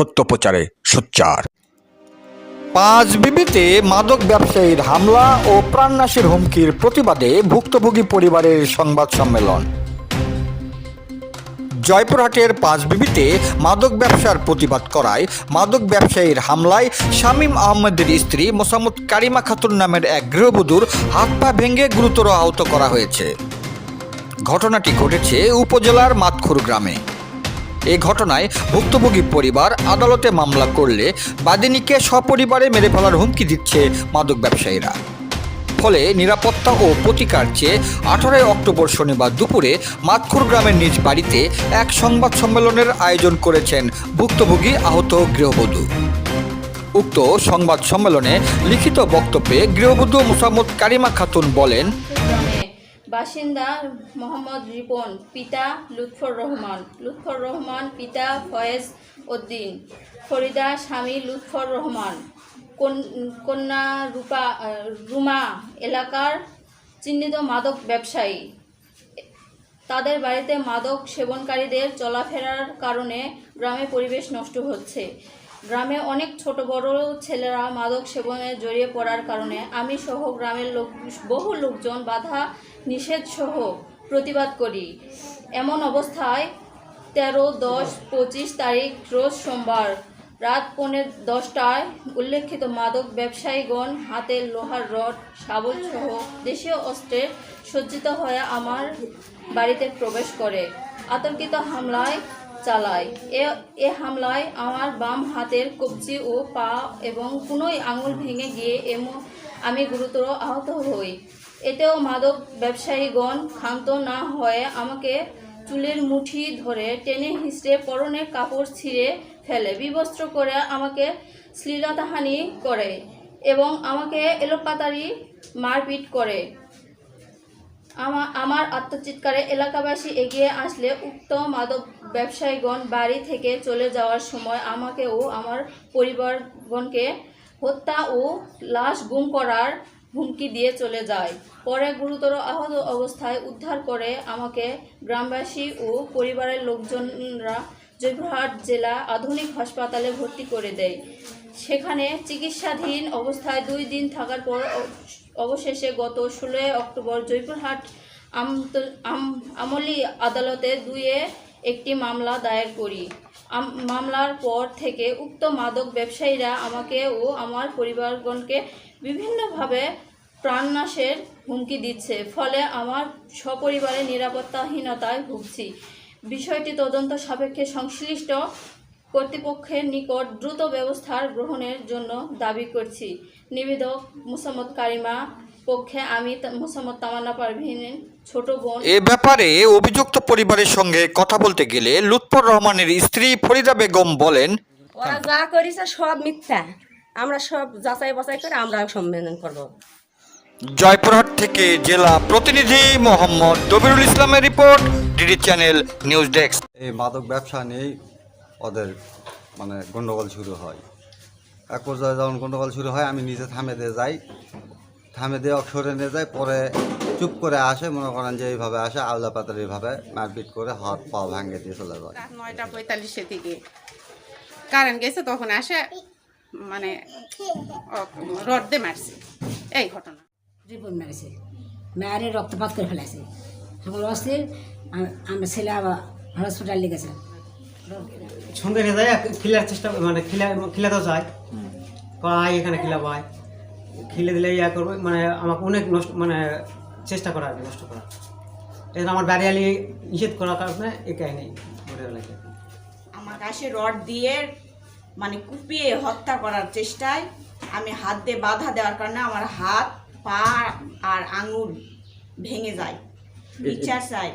সত্য প্রচারে সোচ্চার। পাঁচ বিবিতে মাদক ব্যবসায়ীর হামলা ও প্রাণনাশের হুমকির প্রতিবাদে ভুক্তভোগী পরিবারের সংবাদ সম্মেলন। জয়পুরহাটের পাঁচ বিবিতে মাদক ব্যবসার প্রতিবাদ করায় মাদক ব্যবসায়ীর হামলায় শামীম আহমেদের স্ত্রী মোসাম্মদ কারিমা খাতুন নামের এক গৃহবধূর হাত পা ভেঙে গুরুতর আহত করা হয়েছে। ঘটনাটি ঘটেছে উপজেলার মাতখুর গ্রামে। এই ঘটনায় ভুক্তভোগী পরিবার আদালতে মামলা করলে বাদিনীকে সপরিবারে মেরে ফেলার হুমকি দিচ্ছে মাদক ব্যবসায়ীরা। ফলে নিরাপত্তা ও প্রতিকার চেয়ে আঠারোই অক্টোবর শনিবার দুপুরে মাতখুর গ্রামের নিজ বাড়িতে এক সংবাদ সম্মেলনের আয়োজন করেছেন ভুক্তভোগী আহত গৃহবধূ। উক্ত সংবাদ সম্মেলনে লিখিত বক্তব্যে গৃহবধূ মুসাম্মদ কারিমা খাতুন বলেন বাসিন্দা মোহাম্মদ রিপন, পিতা লুৎফর রহমান। লুৎফর রহমান, পিতা ফয়েজ উদ্দিন। ফরিদা স্বামী লুৎফর রহমান। কন- কন্যা রূপা রুমা এলাকার চিহ্নিত মাদক ব্যবসায়ী। তাদের বাড়িতে মাদক সেবনকারীদের চলাফেরার কারণে গ্রামে পরিবেশ নষ্ট হচ্ছে। গ্রামে অনেক ছোট বড় ছেলেরা মাদক সেবনে জড়িয়ে পড়ার কারণে আমি সহ গ্রামের লোক, বহু লোকজন বাধা নিষেধ সহ প্রতিবাদ করি। এমন অবস্থায় তেরো, দশ, পঁচিশ তারিখ রোজ সোমবার রাত পৌনে দশটায় উল্লেখিত মাদক ব্যবসায়ীগণ হাতে লোহার রড, শাবল সহ দেশীয় অস্ত্রে সজ্জিত হয়ে আমার বাড়িতে প্রবেশ করে। আতঙ্কিত হামলায় চালায়। এ এ হামলায় আমার বাম হাতের কবজি ও পা এবং কোনোই আঙুল ভেঙে গিয়ে এমন আমি গুরুতর আহত হই। এতেও মাদক ব্যবসায়ীগণ ক্ষান্ত না হয়ে আমাকে চুলের মুঠি ধরে টেনে হিঁচড়ে পরনের কাপড় ছিঁড়ে ফেলে, বিবস্ত্র করে আমাকে শ্লীলতাহানি করে এবং আমাকে এলোপাতারি মারপিট করে। আমা, আমার আত্মচিৎকারে এলাকাবাসী এগিয়ে আসলে উক্ত মাদক ব্যবসায়ীগণ বাড়ি থেকে চলে যাওয়ার সময় আমাকে ও আমার পরিবারগণকে হত্যা ও লাশ গুম করার হুমকি দিয়ে চলে যায়। পরে গুরুতর আহত অবস্থায় উদ্ধার করে আমাকে গ্রামবাসী ও পরিবারের লোকজনরা জয়পুরহাট জেলা আধুনিক হাসপাতালে ভর্তি করে দেয়। সেখানে চিকিৎসাধীন অবস্থায় দুই দিন থাকার পর অবশেষে গত ষোলোই অক্টোবর জয়পুরহাট আমলি আদালতে দুয়ে একটি মামলা দায়ের করি। মামলার পর থেকে উক্ত মাদক ব্যবসায়ীরা আমাকে ও আমার পরিবারগণকে বিভিন্নভাবে প্রাণনাশের হুমকি দিচ্ছে, ফলে আমার সপরিবারের নিরাপত্তাহীনতায় ভুগছি। বিষয়টি তদন্ত সাপেক্ষে সংশ্লিষ্ট কর্তৃপক্ষের নিকট দ্রুত ব্যবস্থার গ্রহণের জন্য দাবি করছি। নিবেদক মুসাম্মদ কারিমা পক্ষে আমি মুসাম্মদ তামান্না পারভিনের ছোট বোন। এ ব্যাপারে অভিযুক্ত পরিবারের সঙ্গে কথা বলতে গেলে লুৎফর রহমানের স্ত্রী ফরিদা বেগম বলেন ওরা যা করেছে সব মিথ্যা। আমরা সব যাচাই বাছাই করে আমরা সম্মেলন করব। জয়পুরহাট থেকে জেলা প্রতিনিধি মোহাম্মদ দবিরুল ইসলামের report DD channel news desk. এই মাদক ব্যবসা নিয়েই ওদের মানে গণ্ডগোল শুরু হয়। এক পর্যায়ে যখন গণ্ডগোল শুরু হয় আমি নিজে থামে দিয়ে যাই। থামে দিয়ে সরে নিয়ে যায় পরে চুপ করে আসে মনে করেন যে এইভাবে আসে আওলা পাতার এইভাবে মারপিট করে হাত পা ভাঙে দিয়ে চলে যায়। নয়টা পঁয়তাল্লিশের দিকে কারেন্ট গেছে তখন আসে মানে রড দিয়ে মারছে। এই ঘটনা। রিপোর্ট মেরেছে। মেয়ারে রক্তপাত করে ফেলেছে। সকল অস্থির আম- আমার ছেলে আবার হসপিটাল গেছে। সন্ধ্যে হয়ে যায় খিলার চেষ্টা মানে খিলা খিলাতেও যায়। আয় এখানে খিলাবো আয় খিলে দিলে ইয়া করব মানে আমাকে অনেক নষ্ট মানে চেষ্টা করা আর কি নষ্ট করা। এখন আমার বাড়ি আলি নিষেধ করার কারণে এই কাহিনি ঘটে গেল আমার কাছে রড দিয়ে মানে কুপিয়ে হত্যা করার চেষ্টায় আমি হাত দিয়ে বাধা দেওয়ার কারণে আমার হাত পা আর আঙুল ভেঙে যায়। বিচার চাই।